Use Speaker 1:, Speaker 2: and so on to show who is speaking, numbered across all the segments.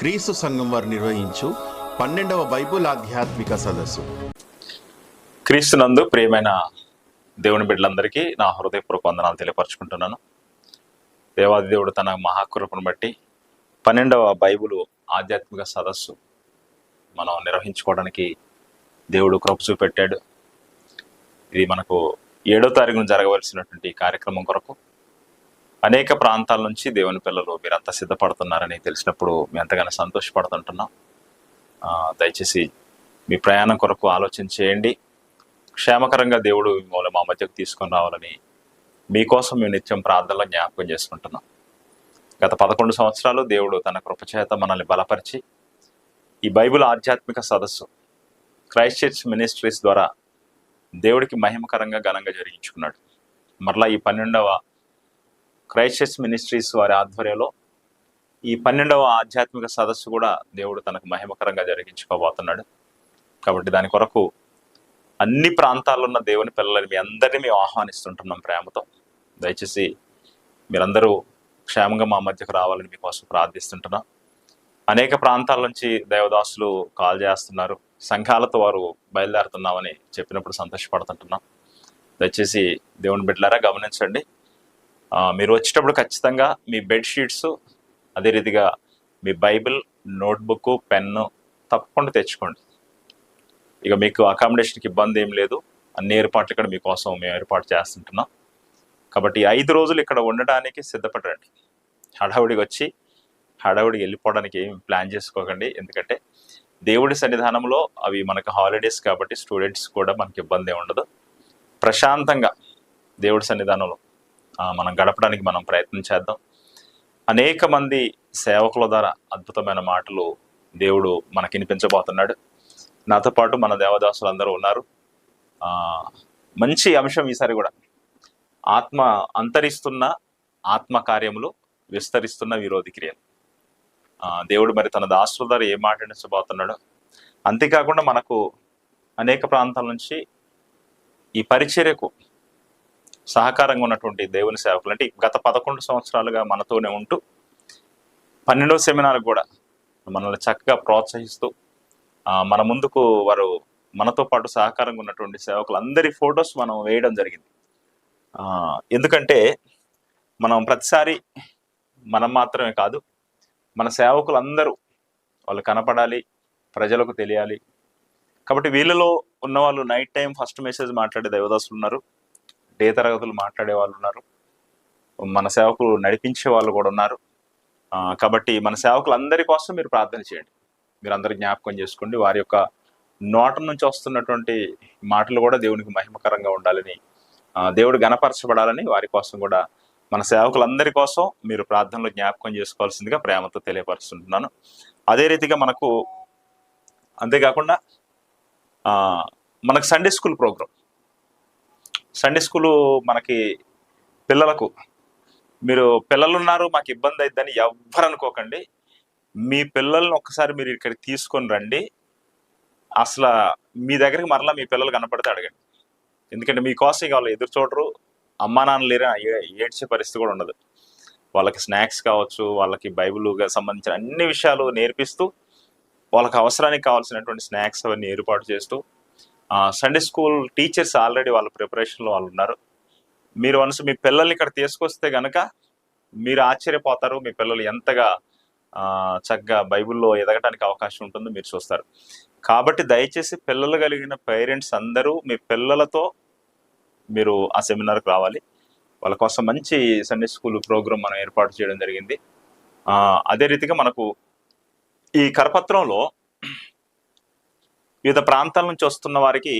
Speaker 1: క్రీస్తు సంఘం వారు నిర్వహించు పన్నెండవ బైబుల్ ఆధ్యాత్మిక సదస్సు.
Speaker 2: క్రీస్తునందు ప్రియమైన దేవుని బిడ్డలందరికీ నా హృదయపూర్వక వందనాలు తెలియపరచుకుంటున్నాను. దేవాది దేవుడు తన మహాకృపను బట్టి పన్నెండవ బైబుల్ ఆధ్యాత్మిక సదస్సు మనం నిర్వహించుకోవడానికి దేవుడు కృప చూపెట్టాడు. ఇది మనకు ఏడో తారీఖున జరగవలసినటువంటి కార్యక్రమం కొరకు అనేక ప్రాంతాల నుంచి దేవుని పిల్లలు మీరంతా సిద్ధపడుతున్నారని తెలిసినప్పుడు మేము ఎంతగానో సంతోషపడుతుంటున్నాం. దయచేసి మీ ప్రయాణం కొరకు ఆలోచన చేయండి. క్షేమకరంగా దేవుడు మిమ్మల్ని మా మధ్యకు తీసుకొని రావాలని మీకోసం మేము నిత్యం ప్రార్థనలో జ్ఞాపకం చేసుకుంటున్నాం. గత పదకొండు సంవత్సరాలు దేవుడు తన కృపచేత మనల్ని బలపరిచి ఈ బైబిల్ ఆధ్యాత్మిక సదస్సు క్రైస్ట్ చర్చ్ మినిస్ట్రీస్ ద్వారా దేవుడికి మహిమకరంగా ఘనంగా జరిగించుకున్నాడు. మరలా ఈ పన్నెండవ క్రైస్టస్ మినిస్ట్రీస్ వారి ఆధ్వర్యంలో ఈ పన్నెండవ ఆధ్యాత్మిక సదస్సు కూడా దేవుడు తనకు మహిమకరంగా జరిగించుకోబోతున్నాడు. కాబట్టి దాని కొరకు అన్ని ప్రాంతాల్లో ఉన్న దేవుని పిల్లలని మీ అందరినీ మేము ఆహ్వానిస్తుంటున్నాం ప్రేమతో. దయచేసి మీరందరూ క్షేమంగా మా మధ్యకు రావాలని మీకోసం ప్రార్థిస్తుంటున్నాం. అనేక ప్రాంతాల నుంచి దేవదాసులు కాల్ చేస్తున్నారు. సంఘాలతో వారు బయలుదేరుతున్నామని చెప్పినప్పుడు సంతోషపడుతుంటున్నాం. దయచేసి దేవుని బిడ్డలారా గమనించండి. మీరు వచ్చేటప్పుడు ఖచ్చితంగా మీ బెడ్షీట్స్ అదే రీతిగా మీ బైబిల్ నోట్బుక్ పెన్ను తప్పకుండా తెచ్చుకోండి. ఇక మీకు అకామిడేషన్కి ఇబ్బంది ఏం లేదు. అన్ని ఏర్పాట్లు ఇక్కడ మీకోసం మేము ఏర్పాటు చేస్తుంటున్నాం. కాబట్టి ఐదు రోజులు ఇక్కడ ఉండడానికి సిద్ధపడండి. హడావుడికి వచ్చి హడావుడికి వెళ్ళిపోవడానికి ఏం ప్లాన్ చేసుకోకండి. ఎందుకంటే దేవుడి సన్నిధానంలో అవి మనకు హాలిడేస్ కాబట్టి స్టూడెంట్స్ కూడా మనకి ఇబ్బంది ఉండదు. ప్రశాంతంగా దేవుడి సన్నిధానంలో మనం గడపడానికి మనం ప్రయత్నం చేద్దాం. అనేక మంది సేవకుల ద్వారా అద్భుతమైన మాటలు దేవుడు మనకి వినిపించబోతున్నాడు. నాతో పాటు మన దేవదాసులు అందరూ ఉన్నారు మంచి అంశం ఈసారి కూడా. ఆత్మ అంతరిస్తున్న ఆత్మ కార్యములు విస్తరిస్తున్న విరోధి క్రియలు. దేవుడు మరి తన దాసుల ద్వారా ఏ మాట్లాడించబోతున్నాడో అంతేకాకుండా మనకు అనేక ప్రాంతాల నుంచి ఈ పరిచర్యకు సహకారంగా ఉన్నటువంటి దేవుని సేవకులు. అంటే గత పదకొండు సంవత్సరాలుగా మనతోనే ఉంటూ పన్నెండవ సెమినార్ కూడా మనల్ని చక్కగా ప్రోత్సహిస్తూ మన ముందుకు వారు మనతో పాటు సహకారంగా ఉన్నటువంటి సేవకులు అందరి ఫొటోస్ మనం వేయడం జరిగింది. ఎందుకంటే మనం ప్రతిసారి మనం మాత్రమే కాదు మన సేవకులు అందరూ వాళ్ళు కనపడాలి ప్రజలకు తెలియాలి. కాబట్టి వీళ్ళలో ఉన్న వాళ్ళు నైట్ టైం ఫస్ట్ మెసేజ్ మాట్లాడే దేవదాసులు ఉన్నారు. డే తరగతులు మాట్లాడే వాళ్ళు ఉన్నారు. మన సేవకులు నడిపించే వాళ్ళు కూడా ఉన్నారు. కాబట్టి మన సేవకులందరి కోసం మీరు ప్రార్థన చేయండి. మీరు అందరు జ్ఞాపకం చేసుకోండి. వారి యొక్క నోట నుంచి వస్తున్నటువంటి మాటలు కూడా దేవునికి మహిమకరంగా ఉండాలని దేవుడు గణపరచబడాలని వారి కోసం కూడా మన సేవకులందరి కోసం మీరు ప్రార్థనలో జ్ఞాపకం చేసుకోవాల్సిందిగా ప్రేమతో తెలియపరుస్తుంటున్నాను అదే రీతిగా మనకు అంతేకాకుండా మనకు Sunday school program Sunday school మనకి పిల్లలకు మీరు పిల్లలు ఉన్నారు మాకు ఇబ్బంది అయిద్దని ఎవ్వరు అనుకోకండి. మీ పిల్లల్ని ఒక్కసారి మీరు ఇక్కడికి తీసుకొని రండి. అసలు మీ దగ్గరికి మరలా మీ పిల్లలు కనపడితే అడగండి. ఎందుకంటే మీకోసం వాళ్ళు ఎదురు చూడరు. అమ్మా నాన్న లేరా ఏడ్చే పరిస్థితి కూడా ఉండదు. వాళ్ళకి స్నాక్స్ కావచ్చు వాళ్ళకి బైబిల్గా సంబంధించిన అన్ని విషయాలు నేర్పిస్తూ వాళ్ళకి అవసరానికి కావాల్సినటువంటి స్నాక్స్ అవన్నీ ఏర్పాటు చేస్తూ సండే స్కూల్ టీచర్స్ ఆల్రెడీ వాళ్ళ ప్రిపరేషన్లో వాళ్ళు ఉన్నారు. మీరు వన్స్ మీ పిల్లల్ని ఇక్కడ తీసుకొస్తే కనుక మీరు ఆశ్చర్యపోతారు మీ పిల్లలు ఎంతగా చక్కగా బైబిల్లో ఎదగటానికి అవకాశం ఉంటుందో మీరు చూస్తారు. కాబట్టి దయచేసి పిల్లలు కలిగిన పేరెంట్స్ అందరూ మీ పిల్లలతో మీరు ఆ సెమినార్కి రావాలి. వాళ్ళ కోసం మంచి సండే స్కూల్ ప్రోగ్రామ్ మనం ఏర్పాటు చేయడం జరిగింది. అదే రీతిగా మనకు ఈ కరపత్రంలో వివిధ ప్రాంతాల నుంచి వస్తున్న వారికి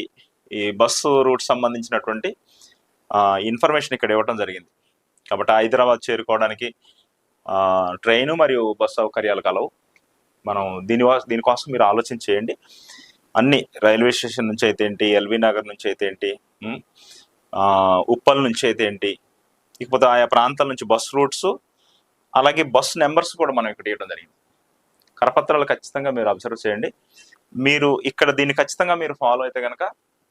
Speaker 2: ఈ బస్సు రూట్ సంబంధించినటువంటి ఇన్ఫర్మేషన్ ఇక్కడ ఇవ్వడం జరిగింది. కాబట్టి హైదరాబాద్ చేరుకోవడానికి ట్రైను మరియు బస్సు సౌకర్యాలు కలవు. మనం దీని దీనికోసం మీరు ఆలోచన చేయండి. అన్ని రైల్వే స్టేషన్ నుంచి అయితే ఏంటి ఎల్వి నగర్ నుంచి అయితే ఏంటి ఉప్పల్ నుంచి అయితే ఏంటి ఇకపోతే ఆయా ప్రాంతాల నుంచి బస్ రూట్స్ అలాగే బస్ నెంబర్స్ కూడా మనం ఇక్కడ ఇవ్వడం జరిగింది. కరపత్రాలు ఖచ్చితంగా మీరు అబ్జర్వ్ చేయండి. మీరు ఇక్కడ దీన్ని ఖచ్చితంగా మీరు ఫాలో అయితే కనుక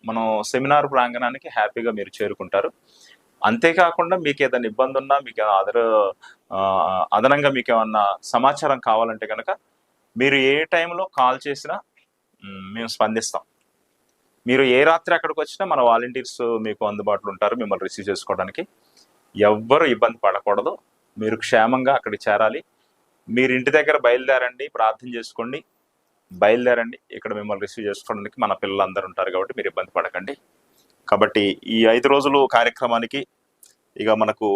Speaker 2: మనం సెమినార్ ప్రాంగణానికి హ్యాపీగా మీరు చేరుకుంటారు. అంతేకాకుండా మీకు ఏదైనా ఇబ్బంది ఉన్నా మీకు అదర్ అదనంగా మీకు ఏమన్నా సమాచారం కావాలంటే కనుక మీరు ఏ టైంలో కాల్ చేసినా మేము స్పందిస్తాం. మీరు ఏ రాత్రి అక్కడికి వచ్చినా మన వాలంటీర్స్ మీకు అందుబాటులో ఉంటారు మిమ్మల్ని రిసీవ్ చేసుకోవడానికి. ఎవ్వరు ఇబ్బంది పడకూడదు. మీరు క్షేమంగా అక్కడికి చేరాలి. మీరు ఇంటి దగ్గర బయలుదేరండి ప్రార్థన చేసుకోండి. బయలుదేరండి. ఇక్కడ మిమ్మల్ని రిసీవ్ చేసుకోవడానికి మన పిల్లలందరూ ఉంటారు కాబట్టి మీరు ఇబ్బంది పడకండి. కాబట్టి ఈ ఐదు రోజులు కార్యక్రమానికి ఇక మనకు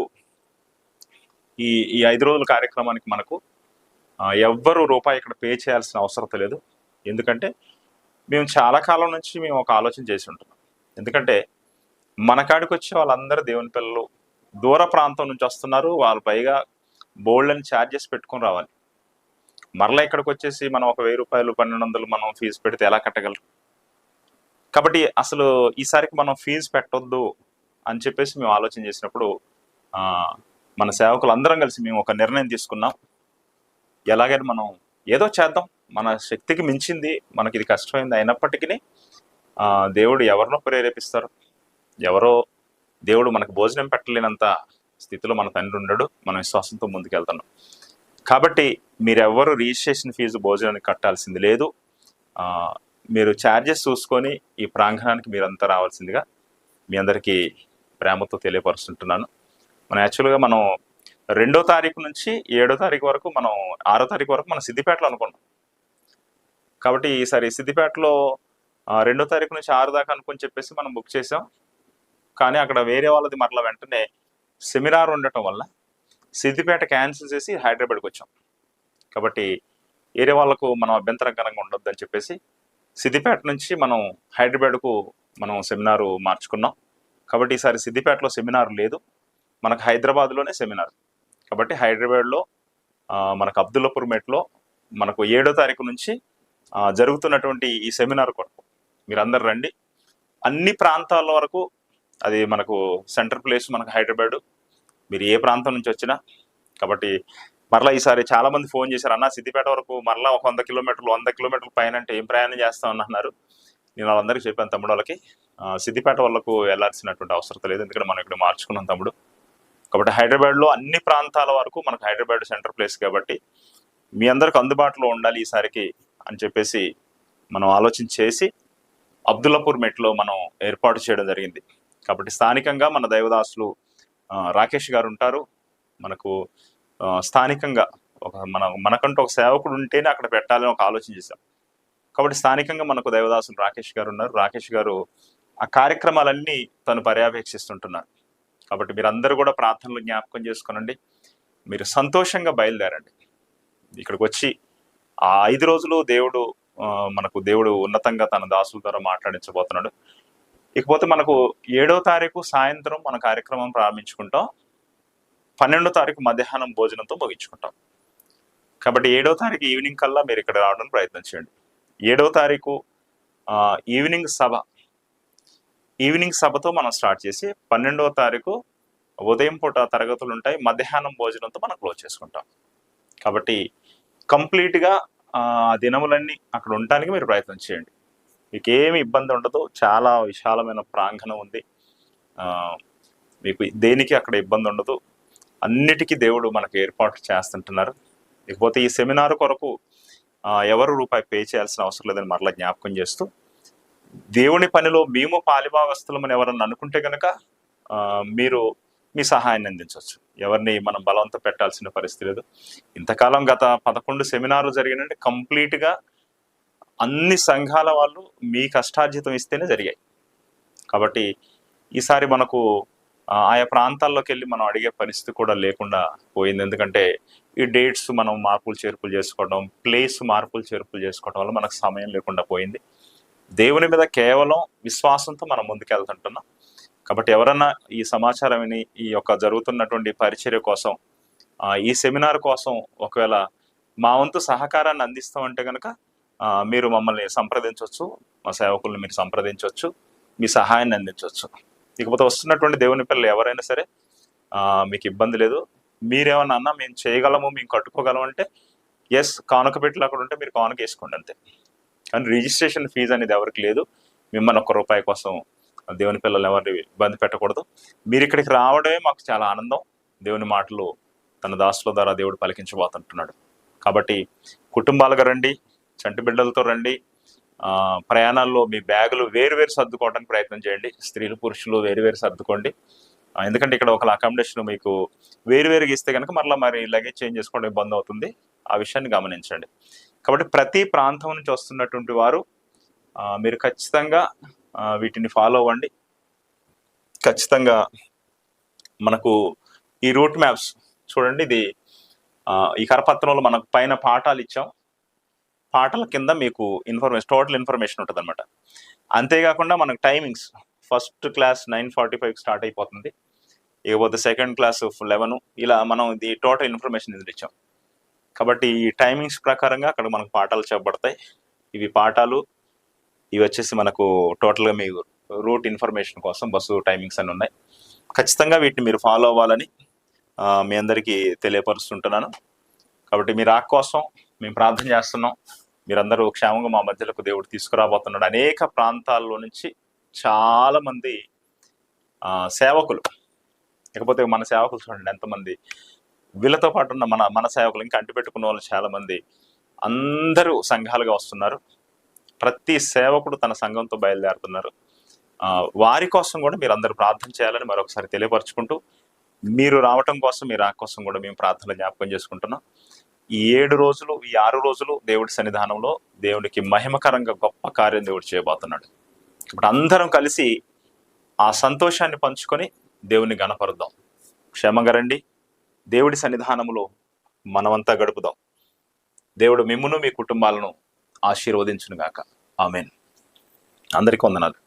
Speaker 2: ఈ ఈ ఐదు రోజుల కార్యక్రమానికి మనకు ఎవ్వరు రూపాయి ఇక్కడ పే చేయాల్సిన అవసరం లేదు. ఎందుకంటే మేము చాలా కాలం నుంచి మేము ఒక ఆలోచన చేసి ఉంటున్నాం. ఎందుకంటే మన కాడికి వచ్చే వాళ్ళందరూ దేవుని పిల్లలు దూర ప్రాంతం నుంచి వస్తున్నారు. వాళ్ళు పైగా బోల్డ్ అని ఛార్జెస్ పెట్టుకొని రావాలి. మరలా ఇక్కడికి వచ్చేసి మనం ఒక వెయ్యి రూపాయలు పన్నెండు వందలు మనం ఫీజు పెడితే ఎలా కట్టగలరు? కాబట్టి అసలు ఈసారికి మనం ఫీజు పెట్టొద్దు అని చెప్పేసి మేము ఆలోచన చేసినప్పుడు మన సేవకులు అందరం కలిసి మేము ఒక నిర్ణయం తీసుకున్నాం. ఎలాగైనా మనం ఏదో చేద్దాం. మన శక్తికి మించింది మనకి ఇది కష్టమైంది అయినప్పటికీ దేవుడు ఎవరినో ప్రేరేపిస్తారు. ఎవరో దేవుడు మనకు భోజనం పెట్టలేనంత స్థితిలో మన తండ్రి ఉండడు. మన విశ్వాసంతో ముందుకెళ్తున్నాం. కాబట్టి మీరెవ్వరు రిజిస్ట్రేషన్ ఫీజు భోజనానికి కట్టాల్సింది లేదు. మీరు ఛార్జెస్ చూసుకొని ఈ ప్రాంగణానికి మీరంతా రావాల్సిందిగా మీ అందరికీ ప్రేమతో తెలియపరుస్తుంటున్నాను. మనం యాక్చువల్గా మనం రెండో తారీఖు నుంచి ఏడో తారీఖు వరకు మనం ఆరో తారీఖు వరకు మనం సిద్దిపేటలో అనుకున్నాం. కాబట్టి ఈసారి సిద్దిపేటలో రెండో తారీఖు నుంచి ఆరు దాకా అనుకుని చెప్పేసి మనం బుక్ చేసాం. కానీ అక్కడ వేరే వాళ్ళది మరలా వెంటనే సెమినార్ ఉండటం వల్ల సిద్దిపేట క్యాన్సిల్ చేసి హైదరాబాద్కి వచ్చాం. కాబట్టి వేరే వాళ్ళకు మనం అభ్యంతరం కనుక ఉండొద్దని చెప్పేసి సిద్దిపేట నుంచి మనం హైదరాబాద్కు మనం సెమినారు మార్చుకున్నాం. కాబట్టి ఈసారి సిద్దిపేటలో సెమినార్ లేదు. మనకు హైదరాబాద్లోనే సెమినార్. కాబట్టి హైదరాబాద్లో మనకు అబ్దుల్లాపూర్ మెట్లో మనకు ఏడో తారీఖు నుంచి జరుగుతున్నటువంటి ఈ సెమినార్ కొరకు మీరందరు రండి. అన్ని ప్రాంతాల వరకు అది మనకు సెంటర్ ప్లేస్ మనకు హైదరాబాద్. మీరు ఏ ప్రాంతం నుంచి వచ్చినా కాబట్టి మరలా ఈసారి చాలా మంది ఫోన్ చేశారు అన్న సిద్దిపేట వరకు మరలా ఒక వంద కిలోమీటర్లు వంద కిలోమీటర్ల పైన అంటే ఏం ప్రయాణం చేస్తామని అన్నారు నేను వాళ్ళందరికీ చెప్పాను తమ్ముడు వాళ్ళకి. సిద్దిపేట వాళ్ళకు వెళ్ళాల్సినటువంటి అవసరం లేదు ఎందుకంటే మనం ఇక్కడ మార్చుకున్నాం తమ్ముడు. కాబట్టి హైదరాబాద్లో అన్ని ప్రాంతాల వరకు మనకు హైదరాబాద్ సెంటర్ ప్లేస్ కాబట్టి మీ అందరికి అందుబాటులో ఉండాలి ఈసారికి అని చెప్పేసి మనం ఆలోచన చేసి అబ్దుల్లాపూర్ మెట్లో మనం ఏర్పాటు చేయడం జరిగింది. కాబట్టి స్థానికంగా మన దైవదాసులు రాకేష్ గారు ఉంటారు. మనకు స్థానికంగా ఒక మన మనకంటూ ఒక సేవకుడు ఉంటేనే అక్కడ పెట్టాలని ఒక ఆలోచన చేశాం. కాబట్టి స్థానికంగా మనకు దైవదాసులు రాకేష్ గారు ఉన్నారు. రాకేష్ గారు ఆ కార్యక్రమాలన్నీ తను పర్యవేక్షిస్తుంటున్నారు. కాబట్టి మీరందరూ కూడా ప్రార్థనలు జ్ఞాపకం చేసుకోనండి. మీరు సంతోషంగా బయలుదేరండి. ఇక్కడికి వచ్చి ఆ ఐదు రోజులు దేవుడు మనకు దేవుడు ఉన్నతంగా తన దాసుల ద్వారా మాట్లాడించబోతున్నాడు. ఇకపోతే మనకు ఏడో తారీఖు సాయంత్రం మన కార్యక్రమం ప్రారంభించుకుంటాం. పన్నెండో తారీఖు మధ్యాహ్నం భోజనంతో ముగించుకుంటాం. కాబట్టి ఏడో తారీఖు ఈవినింగ్ కల్లా మీరు ఇక్కడ రావడానికి ప్రయత్నం చేయండి. ఏడో తారీఖు ఈవినింగ్ సభ. ఈవినింగ్ సభతో మనం స్టార్ట్ చేసి పన్నెండవ తారీఖు ఉదయం పూట తరగతులు ఉంటాయి. మధ్యాహ్నం భోజనంతో మనం క్లోజ్ చేసుకుంటాం. కాబట్టి కంప్లీట్గా ఆ దినములన్నీ అక్కడ ఉండటానికి మీరు ప్రయత్నం చేయండి. మీకు ఏమి ఇబ్బంది ఉండదు. చాలా విశాలమైన ప్రాంగణం ఉంది. మీకు దేనికి అక్కడ ఇబ్బంది ఉండదు. అన్నిటికీ దేవుడు మనకు ఏర్పాటు చేస్తుంటున్నారు. ఇకపోతే ఈ సెమినార్ కొరకు ఎవరు రూపాయి పే చేయాల్సిన అవసరం లేదని మరలా జ్ఞాపకం చేస్తూ దేవుని పనిలో మేము పాలిభాగస్తులమని ఎవరన్నా అనుకుంటే కనుక మీరు మీ సహాయాన్ని అందించవచ్చు. ఎవరిని మనం బలవంత పెట్టాల్సిన పరిస్థితి లేదు. ఇంతకాలం గత పదకొండు సెమినార్లు జరిగినంటే కంప్లీట్గా అన్ని సంఘాల వాళ్ళు మీ కష్టార్జితం ఇస్తేనే జరిగాయి. కాబట్టి ఈసారి మనకు ఆయా ప్రాంతాల్లోకి వెళ్ళి మనం అడిగే పరిస్థితి కూడా లేకుండా పోయింది. ఎందుకంటే ఈ డేట్స్ మనం మార్పులు చేర్పులు చేసుకోవడం ప్లేస్ మార్పులు చేర్పులు చేసుకోవడం వల్ల మనకు సమయం లేకుండా పోయింది. దేవుని మీద కేవలం విశ్వాసంతో మనం ముందుకెళ్తుంటున్నాం. కాబట్టి ఎవరన్నా ఈ సమాచారం విని ఈ యొక్క జరుగుతున్నటువంటి పరిచర్య కోసం ఈ సెమినార్ కోసం ఒకవేళ మా వంతు సహకారాన్ని అందిస్తామంటే కనుక మీరు మమ్మల్ని సంప్రదించవచ్చు మా సేవకుల్ని మీరు సంప్రదించవచ్చు మీ సహాయాన్ని అందించవచ్చు. ఇకపోతే వస్తున్నటువంటి దేవుని పిల్లలు ఎవరైనా సరే మీకు ఇబ్బంది లేదు. మీరేమన్నా అన్నా మేము చేయగలము మేము కట్టుకోగలము అంటే ఎస్ కానుక పెట్టులు అక్కడ ఉంటే మీరు కానుక వేసుకోండి అంతే. కానీ రిజిస్ట్రేషన్ ఫీజు అనేది ఎవరికి లేదు. మిమ్మల్ని ఒక్క రూపాయి కోసం దేవుని పిల్లలు ఎవరిని ఇబ్బంది పెట్టకూడదు. మీరు ఇక్కడికి రావడమే మాకు చాలా ఆనందం. దేవుని మాటలు తన దాసుల ద్వారా దేవుడు పలికించబోతుంటున్నాడు. కాబట్టి కుటుంబాలుగా రండి. చంటి బిడ్డలతో రండి ప్రయాణాల్లో మీ బ్యాగులు వేరు వేరు సర్దుకోవడానికి ప్రయత్నం చేయండి. స్త్రీలు పురుషులు వేరు వేరు సర్దుకోండి. ఎందుకంటే ఇక్కడ ఒక అకామిడేషన్ మీకు వేరువేరుగా ఇస్తే కనుక మరలా మరి లగేజ్ చేంజ్ చేసుకోవడం ఇబ్బంది అవుతుంది. ఆ విషయాన్ని గమనించండి. కాబట్టి ప్రతి ప్రాంతం నుంచి వస్తున్నటువంటి వారు మీరు ఖచ్చితంగా వీటిని ఫాలో అవ్వండి. ఖచ్చితంగా మనకు ఈ రూట్ మ్యాప్స్ చూడండి. ఇది ఈ కరపత్రంలో మనకు పైన పాఠాలు ఇచ్చాం. పాటల కింద మీకు ఇన్ఫర్మేషన్ టోటల్ ఇన్ఫర్మేషన్ ఉంటుంది అనమాట అంతేకాకుండా మనకు timings. First class nine forty five start అయిపోతుంది. ఇకపోతే సెకండ్ క్లాస్ లెవెన్. ఇలా మనం ఇది టోటల్ ఇన్ఫర్మేషన్ ఇచ్చాం. కాబట్టి ఈ టైమింగ్స్ ప్రకారంగా అక్కడ మనకు పాఠాలు చెప్పబడతాయి. ఇవి పాఠాలు. ఇవి వచ్చేసి మనకు టోటల్గా మీ రూట్ ఇన్ఫర్మేషన్ కోసం బస్సు టైమింగ్స్ అని ఉన్నాయి. ఖచ్చితంగా వీటిని మీరు ఫాలో అవ్వాలని మీ అందరికీ తెలియపరుస్తుంటున్నాను. కాబట్టి మీ రాక్ కోసం మేము ప్రార్థన చేస్తున్నాం. మీరందరూ క్షేమంగా మా మధ్యలోకి దేవుడు తీసుకురాబోతున్నాడు. అనేక ప్రాంతాల్లో నుంచి చాలామంది సేవకులు ఇకపోతే మన సేవకులు చూడండి ఎంతమంది వీళ్ళతో పాటు ఉన్న మన మన సేవకులు ఇంకా అంటిపెట్టుకున్న వాళ్ళు చాలామంది అందరూ సంఘాలుగా వస్తున్నారు. ప్రతి సేవకుడు తన సంఘంతో బయలుదేరుతున్నారు. వారి కోసం కూడా మీరు అందరూ ప్రార్థన చేయాలని మరొకసారి తెలియపరచుకుంటూ మీరు రావటం కోసం మీ రాక కోసం కూడా మేము ప్రార్థన జ్ఞాపకం చేసుకుంటున్నాం. ఈ ఏడు రోజులు ఈ ఆరు రోజులు దేవుడి సన్నిధానంలో దేవుడికి మహిమకరంగా గొప్ప కార్యం దేవుడు చేయబోతున్నాడు. ఇప్పుడు అందరం కలిసి ఆ సంతోషాన్ని పంచుకొని దేవుని గణపరుద్దాం. క్షేమంగా రండి. దేవుడి సన్నిధానంలో మనమంతా గడుపుదాం. దేవుడు మిమ్మును మీ కుటుంబాలను ఆశీర్వదించునుగాక. ఆమెన్. అందరికీ వందనాలు.